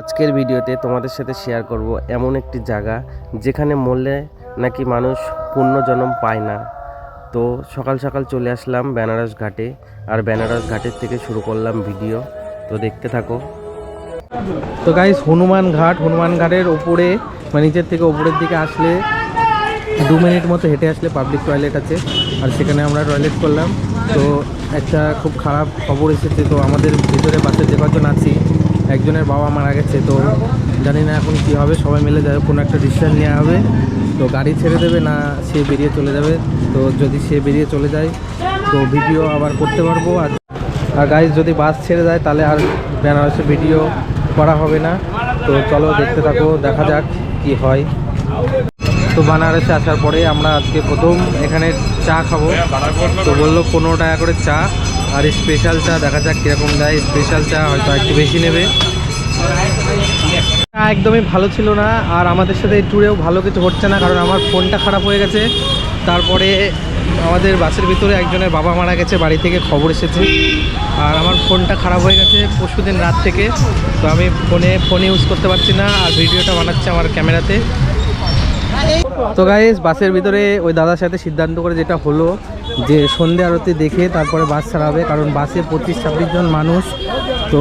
আজকের ভিডিওতে তোমাদের সাথে শেয়ার করব এমন একটি জায়গা যেখানে মরলে নাকি মানুষ পুণ্যজনম পায় না। তো সকাল সকাল চলে আসলাম বেনারস ঘাটে আর বেনারস ঘাটের থেকে শুরু করলাম ভিডিও। তো দেখতে থাকো। তো গাইস হনুমান ঘাট, হনুমান ঘাটের ওপরে মানে নিচের থেকে ওপরের দিকে আসলে দু মিনিট মতো হেঁটে আসলে পাবলিক টয়লেট আছে আর সেখানে আমরা টয়লেট করলাম। তো একটা খুব খারাপ খবর এসেছে, তো আমাদের ভিতরে বাসে যে কজন আছি একজনের বাবা মারা গেছে, তো জানি না এখন কী হবে, সবাই মিলে যাবে কোনো একটা ডিসিশন নেওয়া হবে। তো গাড়ি ছেড়ে দেবে না, সে বেরিয়ে চলে যাবে। তো যদি সে বেরিয়ে চলে যায়, তো ভিডিও আবার করতে পারব। আর আর গাইজ যদি বাস ছেড়ে যায়, তাহলে আর বেনারসে ভিডিও করা হবে না। তো চলো দেখতে থাকো, দেখা যাক কি হয়। তো বানারসে আসার পরে আমরা আজকে প্রথম এখানে চা খাব। তো বলল পনেরো টাকা করে চা। আর স্পেশাল চা দেখা যাক কীরকম দেয়। স্পেশাল চা হয়তো একটু বেশি নেবে। একদমই ভালো ছিল না। আর আমাদের সাথে এই ট্যুরেও ভালো কিছু হচ্ছে না, কারণ আমার ফোনটা খারাপ হয়ে গেছে। তারপরে আমাদের বাসের ভিতরে একজনের বাবা মারা গেছে, বাড়ি থেকে খবর এসেছে। আর আমার ফোনটা খারাপ হয়ে গেছে পরশু দিন রাত থেকে। তো আমি ফোনে, ফোন ইউজ করতে পারছি না, আর ভিডিওটা বানাচ্ছি আমার ক্যামেরাতে। তো গাইস বাসের ভিতরে ওই দাদার সাথে সিদ্ধান্ত করে যেটা হলো যে সন্ধে আরতি দেখে তারপরে বাস ছাড়াবে কারণ বাসে পঁচিশ ছাব্বিশ জন মানুষ, তো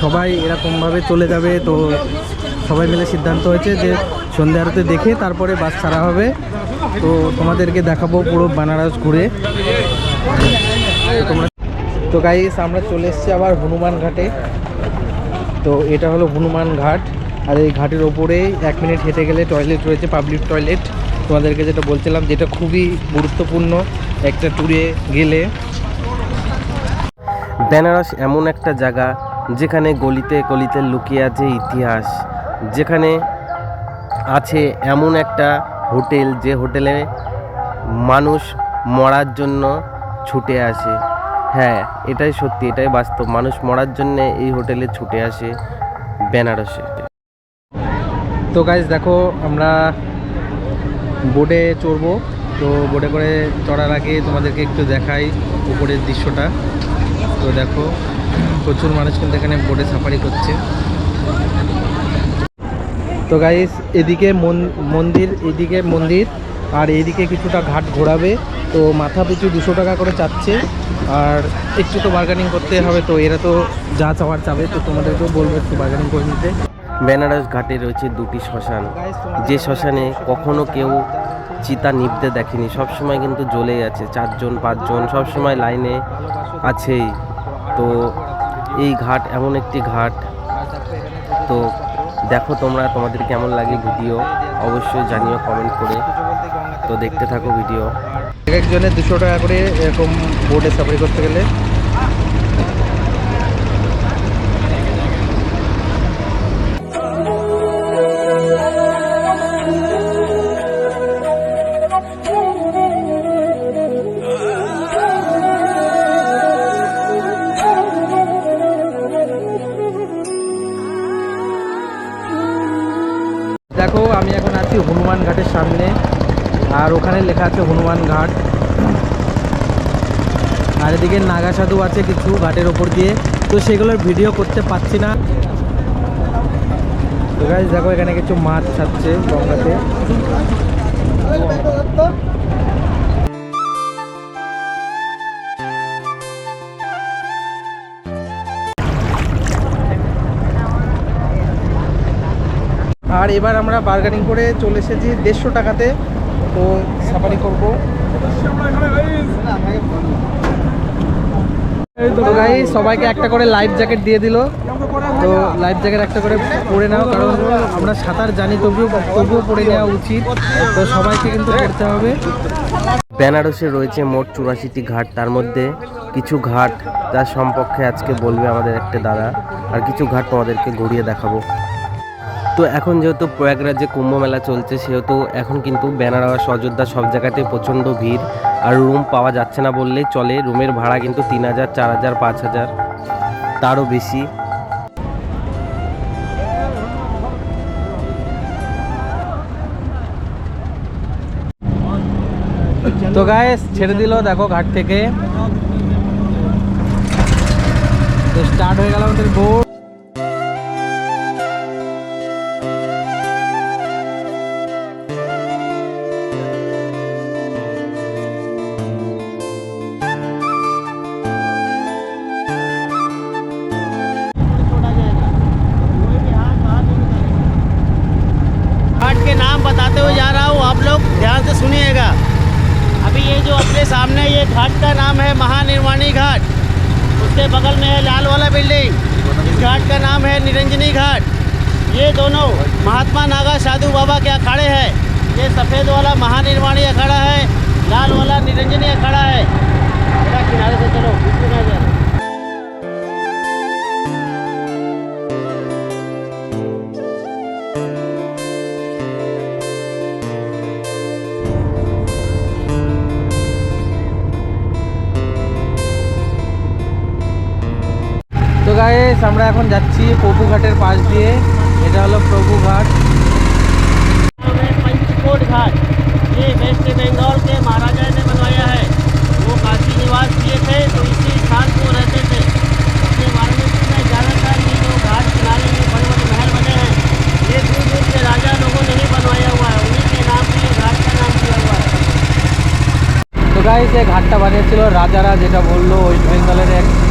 সবাই এরকমভাবে চলে যাবে। তো সবাই মিলে সিদ্ধান্ত হয়েছে যে সন্ধে আরতি দেখে তারপরে বাস ছাড়া হবে। তো তোমাদেরকে দেখাবো পুরো বানারস ঘুরে। তো গাইস আমরা চলে এসেছি আবার হনুমান ঘাটে। তো এটা হলো হনুমান ঘাট। আর এই ঘাটের ওপরে এক মিনিট হেঁটে গেলে টয়লেট রয়েছে পাবলিক টয়লেট তোমাদেরকে যেটা বলছিলাম যেটা খুবই গুরুত্বপূর্ণ একটা ট্যুরে গেলে। বেনারস এমন একটা জায়গা যেখানে গলিতে গলিতে লুকিয়ে আছে ইতিহাস যেখানে আছে এমন একটা হোটেল যে হোটেলে মানুষ মরার জন্য ছুটে আসে। হ্যাঁ এটাই সত্যি এটাই বাস্তব মানুষ মরার জন্য এই হোটেলে ছুটে আসে বেনারসে। তো গাইজ দেখো আমরা বোটে চড়বো। তো বোটে করে চড়ার আগে তোমাদেরকে একটু দেখাই উপরের দৃশ্যটা। তো দেখো, প্রচুর মানুষ কিন্তু এখানে বোটে সাফারি করছে। তো গাইস এদিকে মন- মন্দির, এদিকে মন্দির, আর এদিকে কিছুটা ঘাট ঘোরাবে। তো মাথা পিছু দুশো টাকা করে চাচ্ছে। আর একটু তো বার্গেনিং করতে হবে, তো এরা তো যা চাওয়ার চাবে, তো তোমাদেরকেও বলব একটু বার্গেনিং করে নিতে। বেনারস ঘাটে রয়েছে দুটি শ্মশান। যে শ্মশানে কখনো কেউ চিতা নিভতে দেখেনি। সবসময় কিন্তু জ্বলেই আছে। চারজন, পাঁচজন সবসময় লাইনে আছেই। তো এই ঘাট এমন একটি ঘাট। তো দেখো তোমরা, তোমাদের কেমন লাগে ভিডিও? অবশ্যই জানিও কমেন্ট করে। তো দেখতে থাকো ভিডিও। এক একজনের দুশো টাকা করে এরকম বোর্ডে সাফারি করতে গেলে হনুমান ঘাট। আর এদিকে নাগা সাধু আছে কিছু ঘাটের ওপর দিয়ে। তো সেগুলোর ভিডিও করতে পারছি না। গাইজ দেখো এখানে কিছু মাছ ছাড়ছে গঙ্গাতে। আর এবার আমরা বার্গেনিং করে চলে এসেছি দেড়শো টাকাতে। তো সাফারি করব। সবাইকে একটা করে লাইফ জ্যাকেট দিয়ে দিল। তো লাইফ জ্যাকেট একটা করে পরে নাও, কারণ আমরা সাঁতার জানি, তবুও তবুও পরে নেওয়া উচিত। তো সবাইকে কিন্তু পড়তে হবে। বেনারসে রয়েছে মোট চুরাশিটি ঘাট, তার মধ্যে কিছু ঘাট যার সম্পর্কে আজকে বলবে আমাদের একটা দাদা, আর কিছু ঘাট তোমাদেরকে ঘুরিয়ে দেখাবো। তো এখন যেহেতু প্রয়াগরাজে কুম্ভ মেলা চলছে, সেহেতু এখন কিন্তু বেনারস অযোধ্যা সব জায়গাতেই প্রচণ্ড ভিড় আর রুম পাওয়া যাচ্ছে না বললেই চলে। রুমের ভাড়া কিন্তু তিন হাজার, চার হাজার, পাঁচ হাজার। তারও বেশি। তো গায়ে ছেড়ে দিল দেখো ঘাট থেকে। তো স্টার্ট হয়ে গেল আমাদের বোট अभी ये जो अपने सामने ये घाट का नाम है महानिर्वाणी घाट, उसके बगल में है लाल वाला बिल्डिंग। इस घाट का नाम है निरंजनी घाट। ये दोनों महात्मा नागा साधु बाबा के अखाड़े हैं। ये सफ़ेद वाला महानिर्वाणी अखाड़ा है, लाल वाला निरंजनी अखाड़ा है। किनारे से चलो তো গাইস আমরা এখন যাচ্ছি পপু ঘাটের পাশ দিয়ে এটা হলো প্রভু ঘাট नाम है पंचकोट घाट ये वेस्ट बंगाल के महाराजा ने बनवाया है वो काशी निवास किए थे तो इसी स्थान को रहते थे अपने वाराणसी में ज़्यादातर ये जो घाट किनारे में बड़े बड़े महल बने हैं ये दूर दूर के राजा लोगों ने ही बनवाया हुआ है उन्हीं के नाम से ये घाट का नाम दिया हुआ है তো গাইস এই ঘাটটা বানিয়েছিল রাজারা যেটা বললো ওয়েস্ট বেঙ্গলের এক আহ, এক রাজা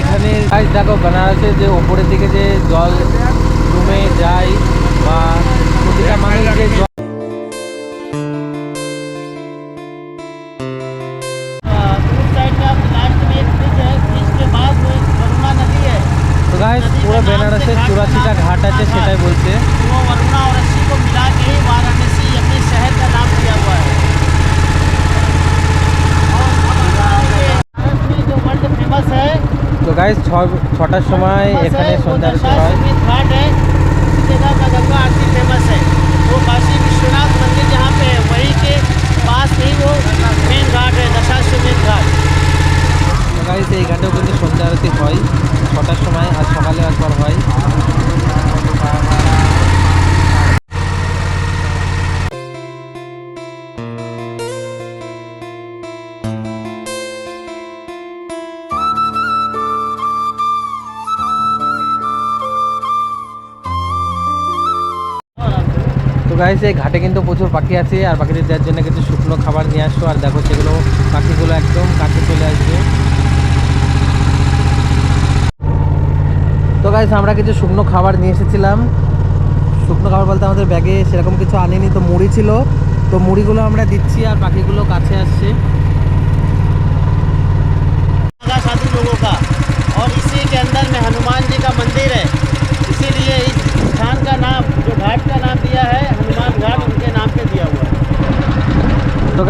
এখানে দেখো, বেনারসে যে ওপরের দিকে যে জল জমে যায় বা প্রতিটা মানুষ যে জল পুরো বেনারসের চুরাশিটা ঘাট আছে সেটাই বলছে। গাইজ ছটার সময় এখানে সন্ধ্যা হয় গাইস এই ঘাটে কিন্তু প্রচুর পাখি আছে আর পাখিদের দেওয়ার জন্য কিছু শুকনো খাবার নিয়ে আসছো আর দেখো সেগুলো, পাখিগুলো একদম কাছে চলে আসবে। তো গাইস আমরা কিছু শুকনো খাবার নিয়ে এসেছিলাম। শুকনো খাবার বলতে আমাদের ব্যাগে সেরকম কিছু আনিনি, তো মুড়ি ছিল। তো মুড়িগুলো আমরা দিচ্ছি আর পাখিগুলো কাছে আসছে।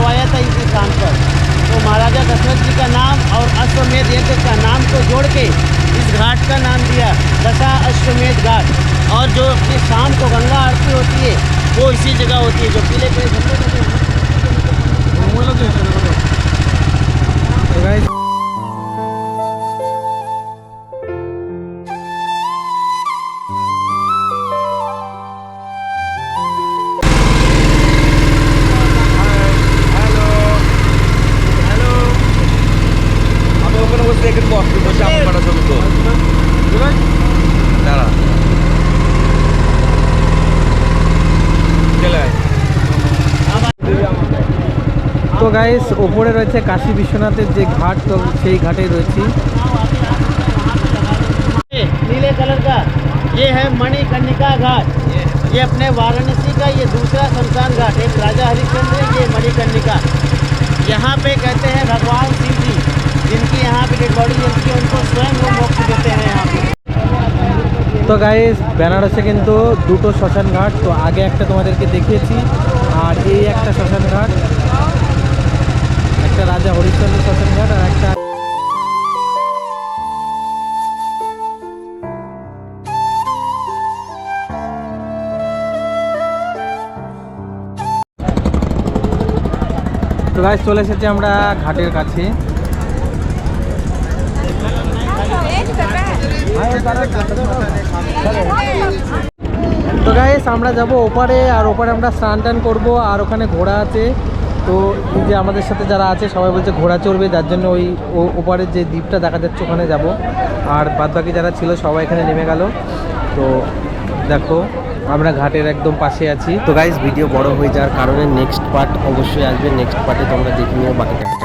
करवाया था इस स्थान पर। तो महाराजा दशरथ जी का नाम और अश्वमेध यज्ञ का नाम को जोड़ के इस घाट का नाम दिया, दशा अश्वमेध घाट। और जो अपनी शाम को गंगा आरती होती है, वो इसी जगह होती है, जो पीले पीले झंडे গাইস ওপরে রয়েছে কাশী বিশ্বনাথের যে ঘাট তো সেই ঘাটেই রয়েছি ये नीले कलर का ये है मणिकर्णिका घाट ये अपने वाराणसी का ये दूसरा शमशान घाट एक राजा हरिश्चंद्र ये मणिकर्णिका यहाँ पे कहते हैं भगवान शिव जी जिनकी यहाँ पे डेड बॉडी जलती है उनको स्वयं वो मोक्ष देते हैं यहाँ पे তো গাইস বেনারসে কিন্তু দুটো শ্মশান ঘাট তো আগে একটা তোমাদেরকে দেখিয়েছি আর এই একটা শ্মশান ঘাট একটা রাজা হরিশ্চন্দ্র শ্মশান ঘাট আর একটা চলে এসেছি আমরা ঘাটের কাছে। তো গাইস আমরা যাব ওপারে, আর ওপারে আমরা স্নান টান করব, আর ওখানে ঘোড়া আছে। তো এই যে আমাদের সাথে যারা আছে, সবাই বলছে ঘোড়া চড়বে, যার জন্য ওই ও- ওপারের যে দ্বীপটা দেখা যাচ্ছে ওখানে যাব। আর বাদবাকি যারা ছিল, সবাই এখানে নেমে গেল। তো দেখো, আমরা ঘাটের একদম পাশে আছি। তো গাইজ ভিডিও বড় হয়ে যাওয়ার কারণে নেক্সট পার্ট অবশ্যই আসবে। নেক্সট পার্টে তোমরা দেখে নিও, বাকিটা।